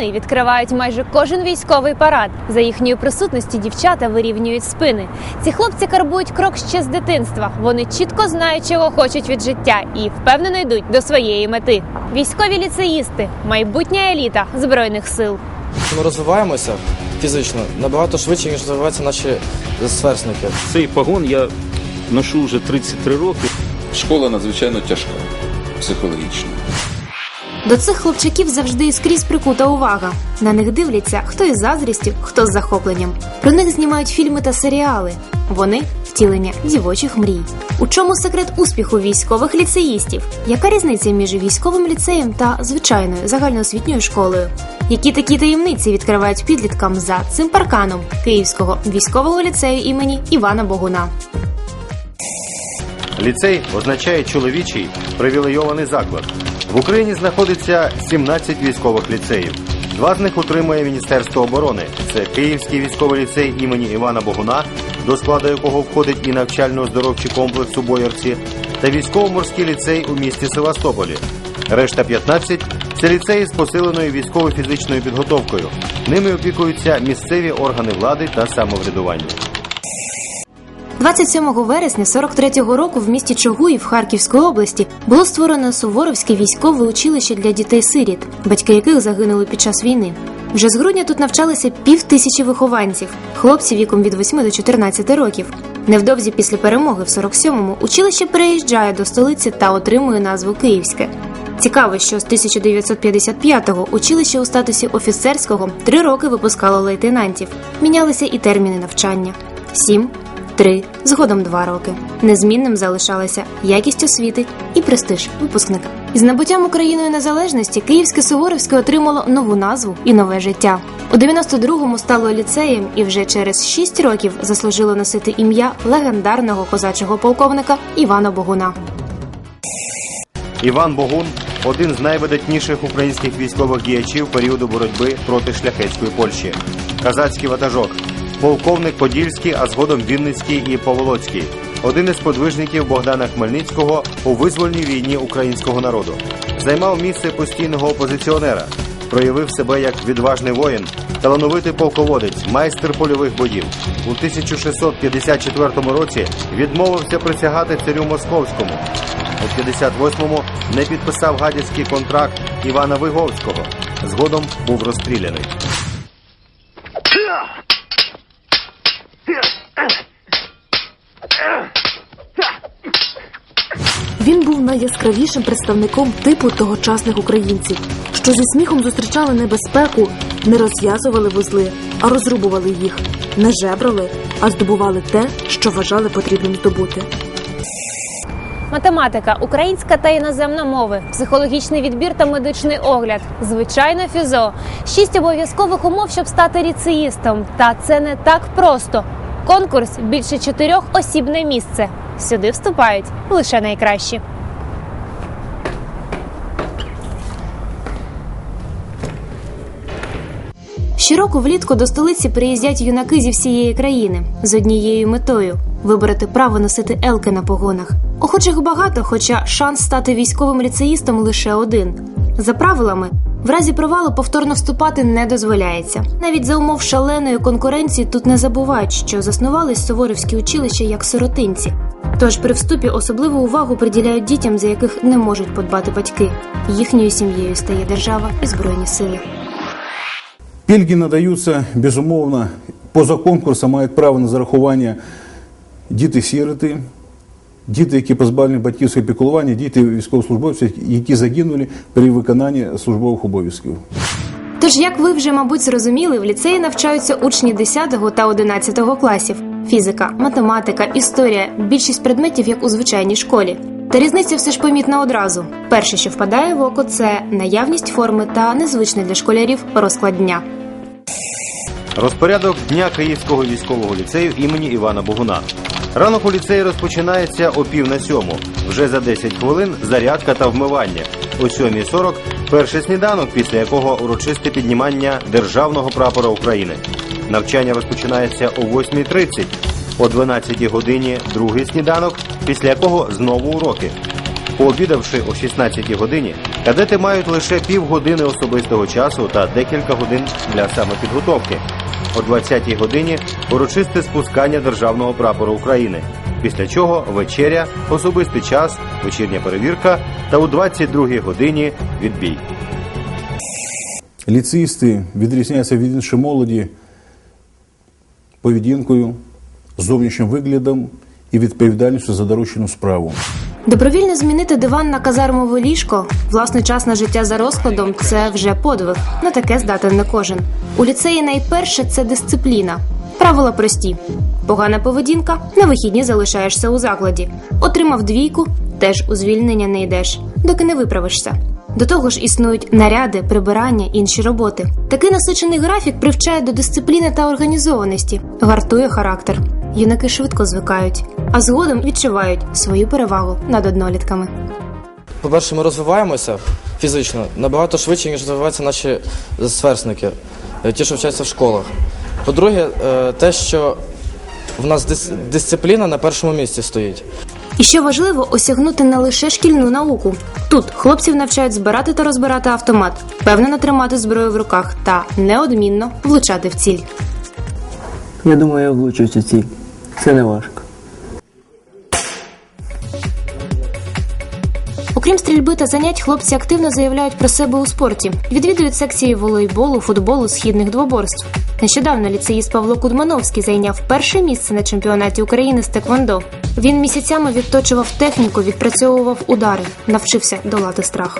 Вони відкривають майже кожен військовий парад. За їхньої присутності дівчата вирівнюють спини. Ці хлопці карбують крок ще з дитинства. Вони чітко знають, чого хочуть від життя, і впевнено йдуть до своєї мети. Військові ліцеїсти, майбутня еліта збройних сил. Ми розвиваємося фізично набагато швидше, ніж розвиваються наші сверстники. Цей погон я ношу вже 33 роки. Школа надзвичайно тяжка психологічно. До цих хлопчаків завжди і скрізь прикута увага. На них дивляться хто із заздрістю, хто з захопленням. Про них знімають фільми та серіали. Вони втілення дівочих мрій. У чому секрет успіху військових ліцеїстів? Яка різниця між військовим ліцеєм та звичайною загальноосвітньою школою? Які такі таємниці відкривають підліткам за цим парканом Київського військового ліцею імені Івана Богуна? Ліцей означає чоловічий привілейований заклад. В Україні знаходиться 17 військових ліцеїв. Два з них утримує Міністерство оборони. Це Київський військовий ліцей імені Івана Богуна, до складу якого входить і навчально-оздоровчий комплекс у Боярці, та військово-морський ліцей у місті Севастополі. Решта 15 – це ліцеї з посиленою військово-фізичною підготовкою. Ними опікуються місцеві органи влади та самоврядування. 27 вересня 43-го року в місті Чогуїв Харківської області було створено Суворовське військове училище для дітей-сиріт, батьки яких загинули під час війни. Вже з грудня тут навчалися пів тисячі вихованців, хлопці віком від 8 до 14 років. Невдовзі після перемоги в 47-му училище переїжджає до столиці та отримує назву Київське. Цікаво, що з 1955-го училище у статусі офіцерського три роки випускало лейтенантів. Мінялися і терміни навчання: сім, три, згодом два роки. Незмінним залишалася якість освіти і престиж випускника. Із набуттям Україною незалежності Київське Суворовське отримало нову назву і нове життя. У 92-му стало ліцеєм і вже через 6 років заслужило носити ім'я легендарного козачого полковника Івана Богуна. Іван Богун один з найвидатніших українських військових діячів періоду боротьби проти шляхетської Польщі. Казацький ватажок, полковник Подільський, а згодом Вінницький і Поволоцький. Один із подвижників Богдана Хмельницького у визвольній війні українського народу. Займав місце постійного опозиціонера, проявив себе як відважний воїн, талановитий полководець, майстер польових боїв. У 1654 році відмовився присягати царю московському. У 58-му не підписав гадяцький контракт Івана Виговського. Згодом був розстріляний. Він був найяскравішим представником типу тогочасних українців, що зі сміхом зустрічали небезпеку, не розв'язували вузли, а розрубували їх, не жебрали, а здобували те, що вважали потрібним здобути. Математика, українська та іноземна мови, психологічний відбір та медичний огляд, звичайно, фізо, шість обов'язкових умов, щоб стати ліцеїстом. Та це не так просто. Конкурс більше чотирьох осібне місце. Сюди вступають лише найкращі. Щороку влітку до столиці приїздять юнаки зі всієї країни з однією метою вибороти право носити елки на погонах. Охочих багато, хоча шанс стати військовим ліцеїстом лише один. За правилами, в разі провалу повторно вступати не дозволяється. Навіть за умов шаленої конкуренції тут не забувають, що заснувались суворовські училища як сиротинці. Тож при вступі особливу увагу приділяють дітям, за яких не можуть подбати батьки. Їхньою сім'єю стає держава і збройні сили. Пільги надаються безумовно. Поза конкурсом мають право на зарахування діти-сіроти, діти, які позбавлені батьківського піклування, діти військовослужбовців, які загинули при виконанні службових обов'язків. Тож, як ви вже, мабуть, зрозуміли, в ліцеї навчаються учні 10 та 11 класів: фізика, математика, історія, більшість предметів, як у звичайній школі. Та різниця все ж помітна одразу. Перше, що впадає в око, це наявність форми та незвичний для школярів розклад дня. Розпорядок дня Київського військового ліцею імені Івана Богуна. Ранок у ліцеї розпочинається о пів на сьому. Вже за 10 хвилин зарядка та вмивання. О 7.40 перший сніданок, після якого урочисте піднімання державного прапора України. Навчання розпочинається о 8.30. О 12 годині другий сніданок, після якого знову уроки. Пообідавши о 16 годині, Кадети мають лише півгодини особистого часу та декілька годин для самопідготовки. О 20-й годині урочисте спускання державного прапору України. Після чого вечеря, особистий час, вечірня перевірка та у 22-й годині відбій. Ліцеїсти відрізняються від іншої молоді поведінкою, зовнішнім виглядом і відповідальністю за доручену справу. Добровільно змінити диван на казармове ліжко, власний час на життя за розкладом це вже подвиг. На таке здатен не кожен. У ліцеї найперше це дисципліна. Правила прості: погана поведінка, на вихідні залишаєшся у закладі. Отримав двійку, теж у звільнення не йдеш, доки не виправишся. До того ж існують наряди, прибирання, інші роботи. Такий насичений графік привчає до дисципліни та організованості, гартує характер. Юнаки швидко звикають, а згодом відчувають свою перевагу над однолітками. По-перше, ми розвиваємося фізично набагато швидше, ніж розвиваються наші сверстники, е, ті, що вчаться в школах. По-друге, е, те, що в нас дис- дисципліна на першому місці стоїть. І що важливо, осягнути не лише шкільну науку. Тут хлопців навчають збирати та розбирати автомат, впевнено тримати зброю в руках та неодмінно влучати в ціль. Я думаю, я влучу цю ціль. Це не важко. Окрім стрільби та занять, хлопці активно заявляють про себе у спорті. Відвідують секції волейболу, футболу, східних двоборств. Нещодавно ліцеїст Павло Кудмановський зайняв перше місце на чемпіонаті України з теквондо. Він місяцями відточував техніку, відпрацьовував удари, навчився долати страх.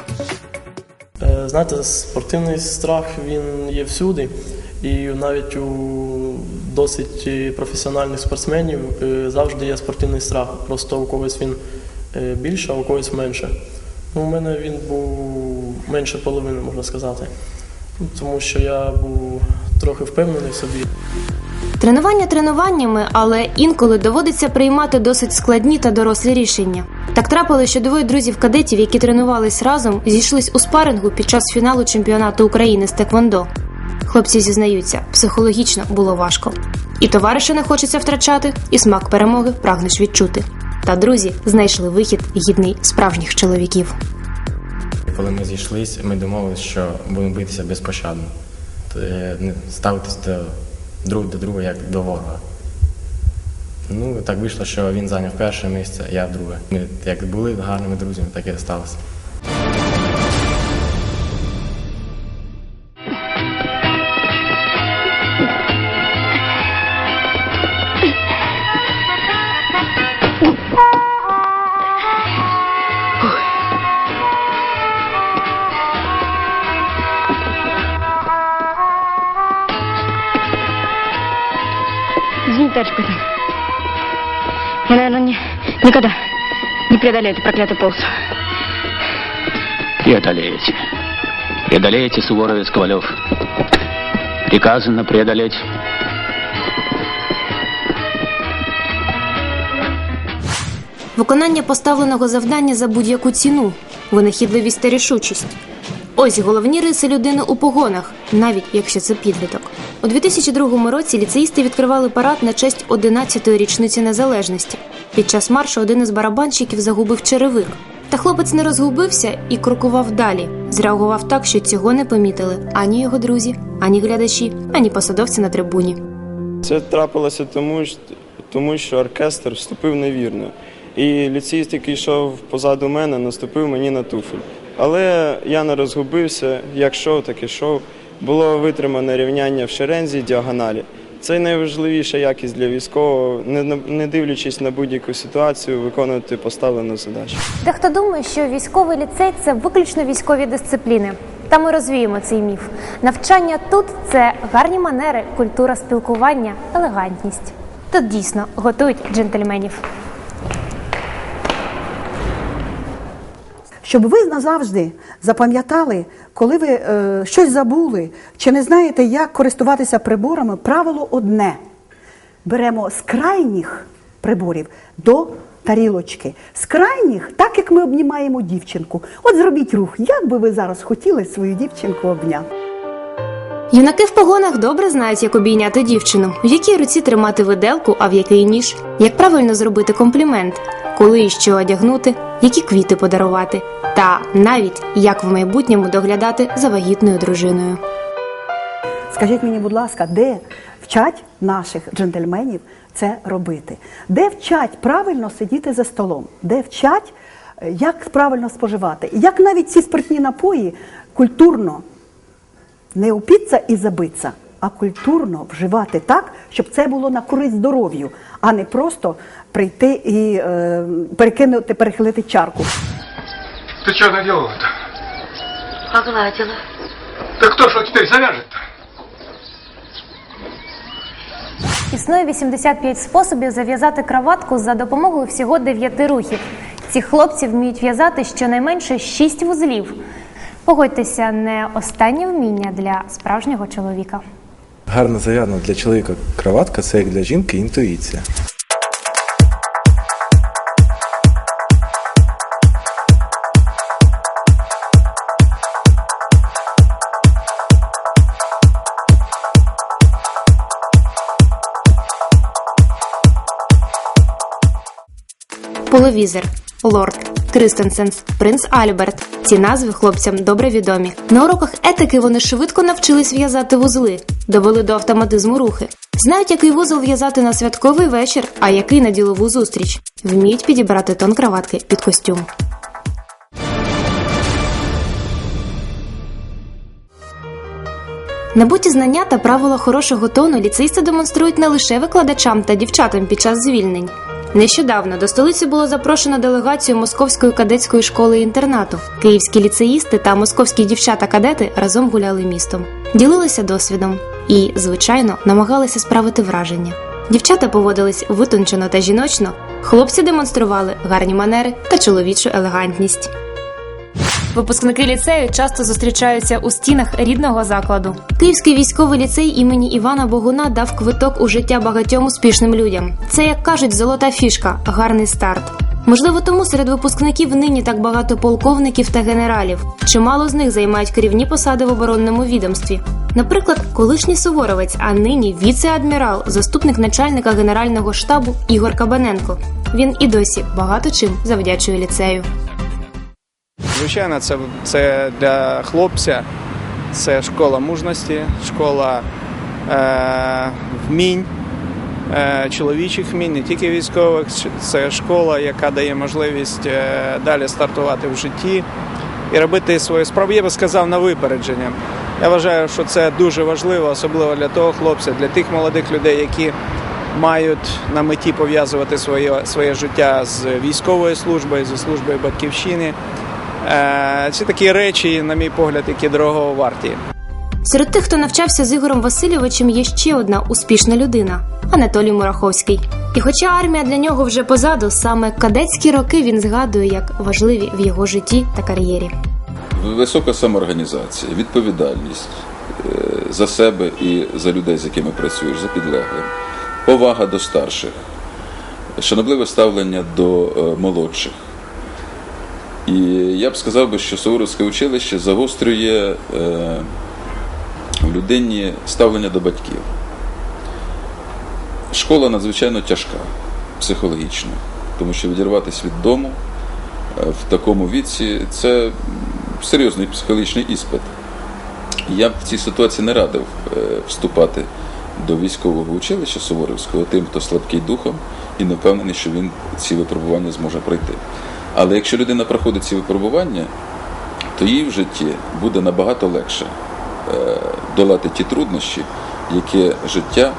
Е, Знаєте, спортивний страх він є всюди, і навіть у досить е, професіональних спортсменів е, завжди є спортивний страх. Просто у когось він е, більше, а у когось менше. Ну, у мене він був менше половини, можна сказати. Тому що я був трохи впевнений в собі. Тренування тренуваннями, але інколи доводиться приймати досить складні та дорослі рішення. Так трапилося, що двоє друзів кадетів, які тренувались разом, зійшлись у спарингу під час фіналу чемпіонату України з Теквондо. Хлопці зізнаються, психологічно було важко. І товариша не хочеться втрачати, і смак перемоги прагнеш відчути. Та друзі знайшли вихід гідний справжніх чоловіків. Коли ми зійшлись, ми домовилися, що будемо битися безпощадно. Е, не Ставитись до друг до друга як до ворога. Ну, так вийшло, що він зайняв перше місце, я друге. Ми як були гарними друзями, так і залишилися. Извини, товарищ капитан. Я, наверное, не, никогда не преодолею эту проклятую полосу. Преодолеете. Преодолеете, Суворовец Ковалев. Приказано преодолеть. Виконання поставленого завдання за будь-яку ціну, винахідливість та рішучість. Ось головні риси людини у погонах, навіть якщо це підліток. У 2002 році ліцеїсти відкривали парад на честь 11-ї річниці незалежності. Під час маршу один із барабанщиків загубив черевик. Та хлопець не розгубився і крокував далі. Зреагував так, що цього не помітили ані його друзі, ані глядачі, ані посадовці на трибуні. Це трапилося тому, тому що оркестр вступив невірно. І ліцеїст, який йшов позаду мене, наступив мені на туфель. Але я не розгубився, як йшов, так і йшов. Було витримане рівняння в шерензі діагоналі. Це найважливіша якість для військового, не дивлячись на будь-яку ситуацію, виконувати поставлену задачу. Дехто думає, що військовий ліцей це виключно військові дисципліни. Та ми розвіємо цей міф. Навчання тут це гарні манери, культура спілкування, елегантність. Тут дійсно готують джентльменів. Щоб ви назавжди запам'ятали, коли ви е, щось забули чи не знаєте, як користуватися приборами, правило одне: беремо з крайніх приборів до тарілочки. З крайніх, так як ми обнімаємо дівчинку. От зробіть рух, як би ви зараз хотіли свою дівчинку обняти. Юнаки в погонах добре знають, як обійняти дівчину, в якій руці тримати виделку, а в який ніж, як правильно зробити комплімент, коли і що одягнути, які квіти подарувати, та навіть як в майбутньому доглядати за вагітною дружиною. Скажіть мені, будь ласка, де вчать наших джентльменів це робити? Де вчать правильно сидіти за столом? Де вчать, е, як правильно споживати? Як навіть ці спиртні напої культурно не упіться і забиться, а культурно вживати так, щоб це було на користь здоров'ю, а не просто прийти і е, перекинути, перехилити чарку. Ты что наделала-то? Погладила. Так кто что теперь завяжет-то? Існує 85 способів зав'язати краватку за допомогою всього 9 рухів. Ці хлопці вміють в'язати щонайменше 6 вузлів. Погодьтеся, не останнє вміння для справжнього чоловіка. Гарно зав'язана для чоловіка краватка це як для жінки інтуїція. Половізер, Лорд, Кристенсенс, Принц Альберт. Ці назви хлопцям добре відомі. На уроках етики вони швидко навчились в'язати вузли, довели до автоматизму рухи. Знають, який вузол в'язати на святковий вечір, а який на ділову зустріч. Вміють підібрати тон краватки під костюм. Набуті знання та правила хорошого тону ліцеїсти демонструють не лише викладачам та дівчатам під час звільнень. Нещодавно до столиці було запрошено делегацію Московської кадетської школи інтернату. Київські ліцеїсти та московські дівчата-кадети разом гуляли містом, ділилися досвідом і, звичайно, намагалися справити враження. Дівчата поводились витончено та жіночно, хлопці демонстрували гарні манери та чоловічу елегантність. Випускники ліцею часто зустрічаються у стінах рідного закладу. Київський військовий ліцей імені Івана Богуна дав квиток у життя багатьом успішним людям. Це, як кажуть, золота фішка, гарний старт. Можливо, тому серед випускників нині так багато полковників та генералів. Чимало з них займають керівні посади в оборонному відомстві. Наприклад, колишній суворовець, а нині віце-адмірал, заступник начальника генерального штабу Ігор Кабаненко. Він і досі багато чим завдячує ліцею. Звичайно, це, це для хлопця це школа мужності, школа е, вмінь, е, чоловічих вмінь, не тільки військових. Це школа, яка дає можливість е, далі стартувати в житті і робити свою справу. Я би сказав на випередження. Я вважаю, що це дуже важливо, особливо для того хлопця, для тих молодих людей, які мають на меті пов'язувати своє, своє життя з військовою службою, зі службою батьківщини. Е, Це такі речі, на мій погляд, які дорого варті. Серед тих, хто навчався з Ігорем Васильовичем, є ще одна успішна людина Анатолій Мураховський. І хоча армія для нього вже позаду, саме кадетські роки він згадує як важливі в його житті та кар'єрі. Висока самоорганізація, відповідальність е, за себе і за людей, з якими працюєш, за підлеглим, повага до старших, шанобливе ставлення до е, молодших. І я б сказав що Суворовське училище загострює е, в людині ставлення до батьків. Школа надзвичайно тяжка психологічно, тому що відірватися від дому е, в такому віці це серйозний психологічний іспит. Я б в цій ситуації не радив е, вступати до військового училища Суворовського тим, хто слабкий духом і не впевнений, що він ці випробування зможе пройти. Але якщо людина проходить ці випробування, то їй в житті буде набагато легше е, долати ті труднощі, які життя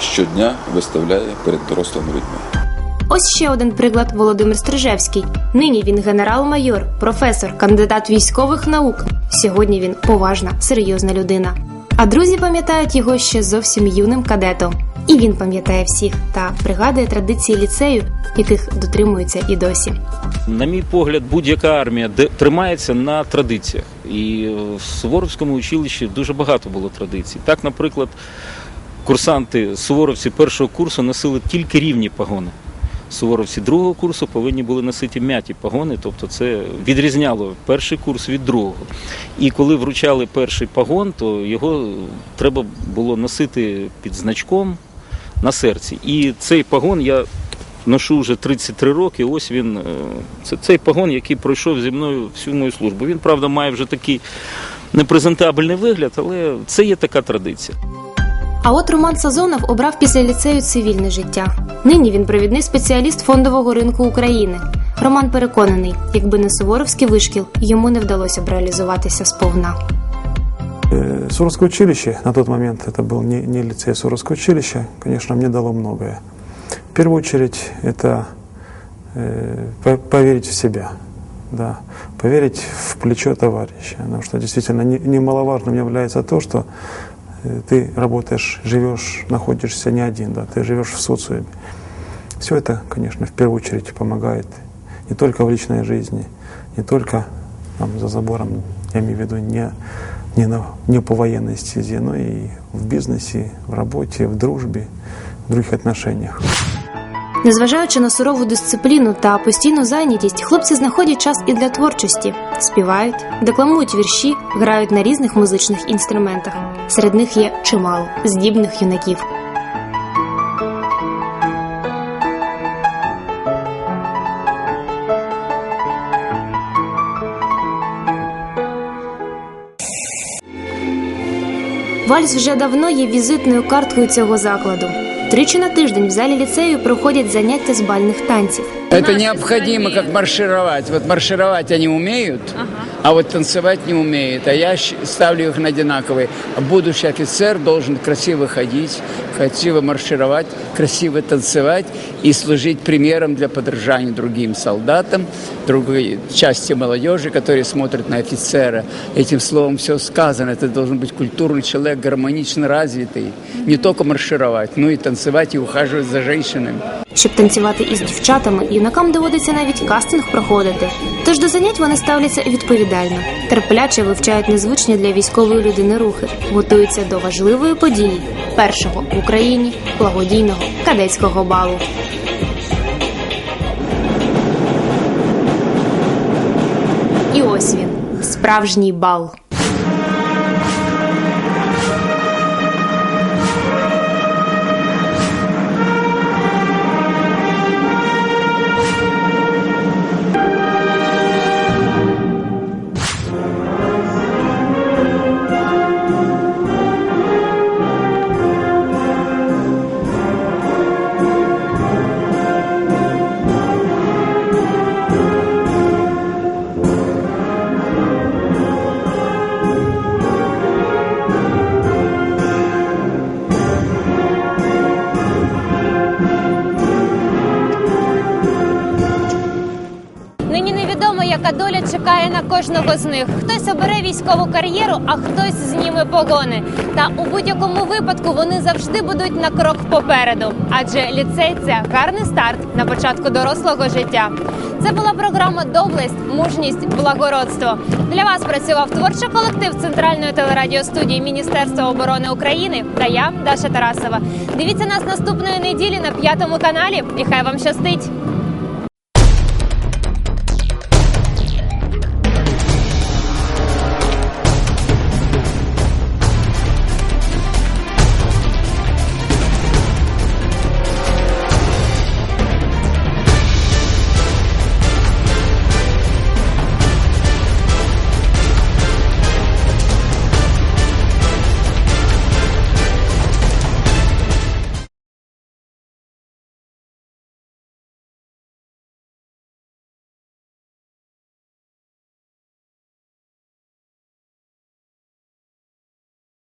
щодня виставляє перед дорослими людьми. Ось ще один приклад Володимир Стрижевський. Нині він генерал-майор, професор, кандидат військових наук. Сьогодні він поважна, серйозна людина. А друзі пам'ятають його ще зовсім юним кадетом. І він пам'ятає всіх та пригадує традиції ліцею, яких дотримуються і досі. На мій погляд, будь-яка армія тримається на традиціях. І в Суворовському училищі дуже багато було традицій. Так, наприклад, курсанти суворовці першого курсу носили тільки рівні погони. суворовці другого курсу повинні були носити м'яті погони, тобто це відрізняло перший курс від другого. І коли вручали перший погон, то його треба було носити під значком на серці. І цей погон я ношу вже 33 роки. Ось він е, це цей погон, який пройшов зі мною всю мою службу. Він, правда, має вже такий непрезентабельний вигляд, але це є така традиція. А от Роман Сазонов обрав після ліцею цивільне життя. Нині він провідний спеціаліст фондового ринку України. Роман переконаний, якби не суворовський вишкіл, йому не вдалося б реалізуватися сповна. Э, Суровское училище, на тот момент это был не, не лицей, Суровское училище, конечно, мне дало многое. В первую очередь это э, по- поверить в себя, да, поверить в плечо товарища, потому что действительно не- немаловажным является то, что э, ты работаешь, живешь, находишься не один, да, ты живешь в социуме. Все это, конечно, в первую очередь помогает не только в личной жизни, не только там, за забором, я имею в виду не, не, на, не по военной стезе, но и в бизнесе, в работе, в дружбе, в других отношениях. Незважаючи на сурову дисципліну та постійну зайнятість, хлопці знаходять час і для творчості, співають, декламують вірші, грають на різних музичних інструментах. Серед них є чимало здібних юнаків. Вальс вже давно є візитною карткою цього закладу. Тричі на тиждень в залі ліцею проходять заняття з бальних танців. Это необходимо, как маршировать. Вот маршировать они умеют, а вот танцевать не умеют. А я ставлю их на одинаковые. Будущий офицер должен красиво ходить, красиво маршировать, красиво танцевать и служить примером для подражания другим солдатам, другой части молодежи, которые смотрят на офицера. Этим словом все сказано. Это должен быть культурный человек, гармонично развитый. Не только маршировать, но и танцевать и ухаживать за женщинами. Щоб танцювати із дівчатами, юнакам доводиться навіть кастинг проходити. Тож до занять вони ставляться відповідально, терпляче вивчають незвичні для військової людини рухи, готуються до важливої події першого в Україні благодійного кадетського балу. І ось він справжній бал. Яка доля чекає на кожного з них. Хтось обере військову кар'єру, а хтось зніме погони. Та у будь-якому випадку вони завжди будуть на крок попереду. Адже ліцей це гарний старт на початку дорослого життя. Це була програма Доблесть, мужність, благородство. Для вас працював творчий колектив Центральної телерадіостудії Міністерства оборони України та я, Даша Тарасова. Дивіться нас наступної неділі на п'ятому каналі. І хай вам щастить!